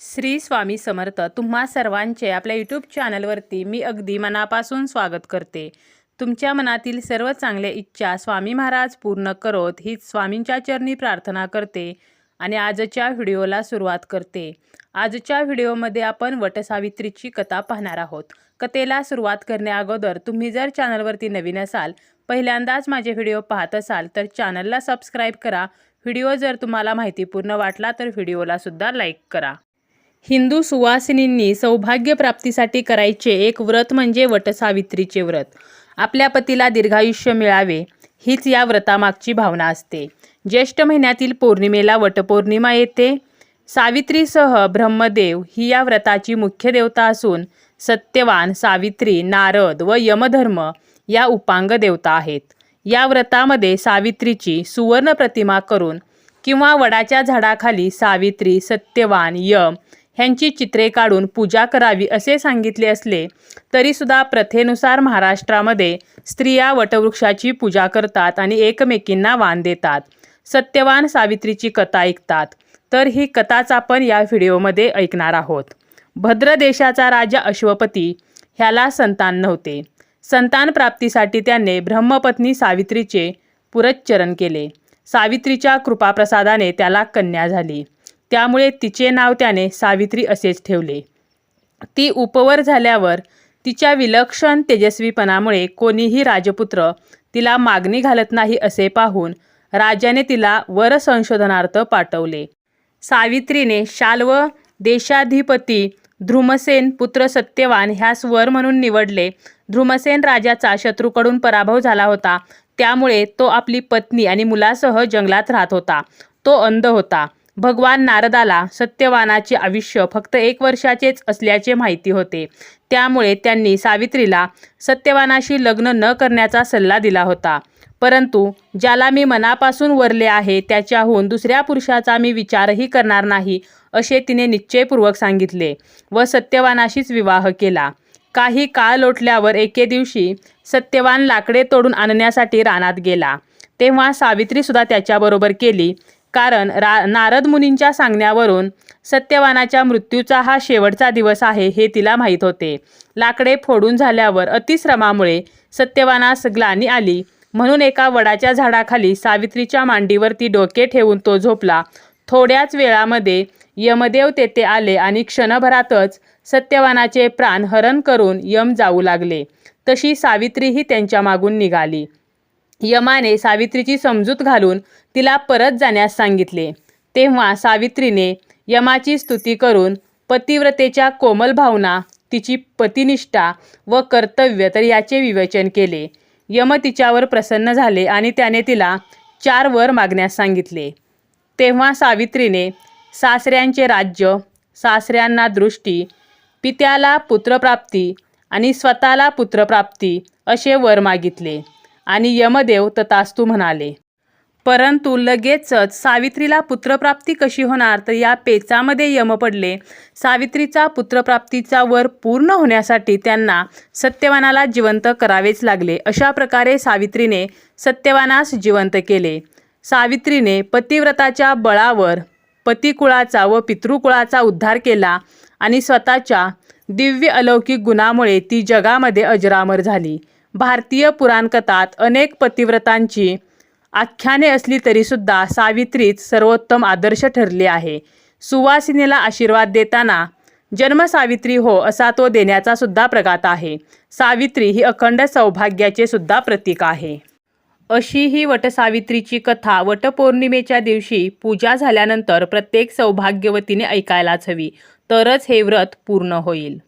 श्री स्वामी समर्थ तुम्हा सर्वांचे आपल्या यूट्यूब चॅनलवरती मी अगदी मनापासून स्वागत करते. तुमच्या मनातील सर्व चांगल्या इच्छा स्वामी महाराज पूर्ण करोत हीच स्वामींच्या चरणी प्रार्थना करते आणि आजच्या व्हिडिओला सुरुवात करते. आजच्या व्हिडिओमध्ये आपण वटसावित्रीची कथा पाहणार आहोत. कथेला सुरुवात करण्याअगोदर तुम्ही जर चॅनलवरती नवीन असाल पहिल्यांदाच माझे व्हिडिओ पाहत असाल तर चॅनलला सबस्क्राईब करा. व्हिडिओ जर तुम्हाला माहितीपूर्ण वाटला तर व्हिडिओलासुद्धा लाईक करा. हिंदू सुवासिनींनी सौभाग्यप्राप्तीसाठी करायचे एक व्रत म्हणजे वटसावित्रीचे व्रत. आपल्या पतीला दीर्घायुष्य मिळावे हीच या व्रतामागची भावना असते. ज्येष्ठ महिन्यातील पौर्णिमेला वटपौर्णिमा येते. सावित्रीसह ब्रह्मदेव ही या व्रताची मुख्य देवता असून सत्यवान सावित्री नारद व यमधर्म या उपांग देवता आहेत. या व्रतामध्ये सावित्रीची सुवर्ण प्रतिमा करून किंवा वडाच्या झाडाखाली सावित्री सत्यवान यम ह्यांची चित्रे काढून पूजा करावी असे सांगितले असले तरीसुद्धा प्रथेनुसार महाराष्ट्रामध्ये स्त्रिया वटवृक्षाची पूजा करतात आणि एकमेकींना वाण देतात. सत्यवान सावित्रीची कथा ऐकतात. तर ही कथाच आपण या व्हिडिओमध्ये ऐकणार आहोत. भद्र देशाचा राजा अश्वपती ह्याला संतान नव्हते. संतान प्राप्तीसाठी त्याने ब्रह्मपत्नी सावित्रीचे पुरच्चरण केले. सावित्रीच्या कृपाप्रसादाने त्याला कन्या झाली. त्यामुळे तिचे नाव त्याने सावित्री असेच ठेवले. ती उपवर झाल्यावर तिच्या विलक्षण तेजस्वीपणामुळे कोणीही राजपुत्र तिला मागणी घालत नाही असे पाहून राजाने तिला वर संशोधनार्थ पाठवले. सावित्रीने शाल्व देशाधिपती ध्रुमसेन पुत्र सत्यवान ह्यास वर म्हणून निवडले. ध्रुमसेन राजाचा शत्रूकडून पराभव झाला होता. त्यामुळे तो आपली पत्नी आणि मुलासह जंगलात राहत होता. तो अंध होता. भगवान नारदाला सत्यवानाचे आयुष्य फक्त एक वर्षाचेच असल्याचे माहिती होते. त्यामुळे त्यांनी सावित्रीला सत्यवानाशी लग्न न करण्याचा सल्ला दिला होता. परंतु ज्याला मी मनापासून वरले आहे त्याच्याहून दुसऱ्या पुरुषाचा मी विचारही करणार नाही असे तिने निश्चयपूर्वक सांगितले व सत्यवानाशीच विवाह केला. काही काळ लोटल्यावर एके दिवशी सत्यवान लाकडे तोडून आणण्यासाठी रानात गेला. तेव्हा सावित्रीसुद्धा त्याच्याबरोबर केली. कारण रा नारद मुनींच्या सांगण्यावरून सत्यवानाच्या मृत्यूचा हा शेवटचा दिवस आहे हे तिला माहीत होते. लाकडे फोडून झाल्यावर अतिश्रमामुळे सत्यवानास ग्लानी आली. म्हणून एका वडाच्या झाडाखाली सावित्रीच्या मांडीवरती डोके ठेवून तो झोपला. थोड्याच वेळामध्ये यमदेव तेथे आले आणि क्षणभरातच सत्यवानाचे प्राण हरण करून यम जाऊ लागले. तशी सावित्रीही त्यांच्या मागून निघाली. यमाने सावित्रीची समजूत घालून तिला परत जाण्यास सांगितले. तेव्हा सावित्रीने यमाची स्तुती करून पतिव्रतेच्या कोमल भावना तिची पतिनिष्ठा व कर्तव्य तर याचे विवेचन केले. यम तिच्यावर प्रसन्न झाले आणि त्याने तिला चार वर मागण्यास सांगितले. तेव्हा सावित्रीने सासऱ्यांचे राज्य सासऱ्यांना दृष्टी पित्याला पुत्रप्राप्ती आणि स्वतःला पुत्रप्राप्ती असे वर मागितले. आणि यमदेव ततास्तू म्हणाले परंतु लगेचच सावित्रीला पुत्रप्राप्ती कशी होणार? तर या पेचामध्ये यम पडले. सावित्रीचा पुत्रप्राप्तीचा वर पूर्ण होण्यासाठी त्यांना सत्यवानाला जिवंत करावेच लागले. अशा प्रकारे सावित्रीने सत्यवानास जिवंत केले. सावित्रीने पतिव्रताच्या बळावर पतिकुळाचा व पितृकुळाचा उद्धार केला आणि स्वतःच्या दिव्य अलौकिक गुणामुळे ती जगामध्ये अजरामर झाली. भारतीय पुराणकथात अनेक पतिव्रतांची आख्याने असली तरीसुद्धा सावित्रीच सर्वोत्तम आदर्श ठरले आहे. सुवासिनीला आशीर्वाद देताना जन्म सावित्री हो असा तो देण्याचा सुद्धा प्रघात आहे. सावित्री ही अखंड सौभाग्याचे सुद्धा प्रतीक आहे. अशी ही वटसावित्रीची कथा वटपौर्णिमेच्या दिवशी पूजा झाल्यानंतर प्रत्येक सौभाग्यवतीने ऐकायलाच हवी. तरच हे व्रत पूर्ण होईल.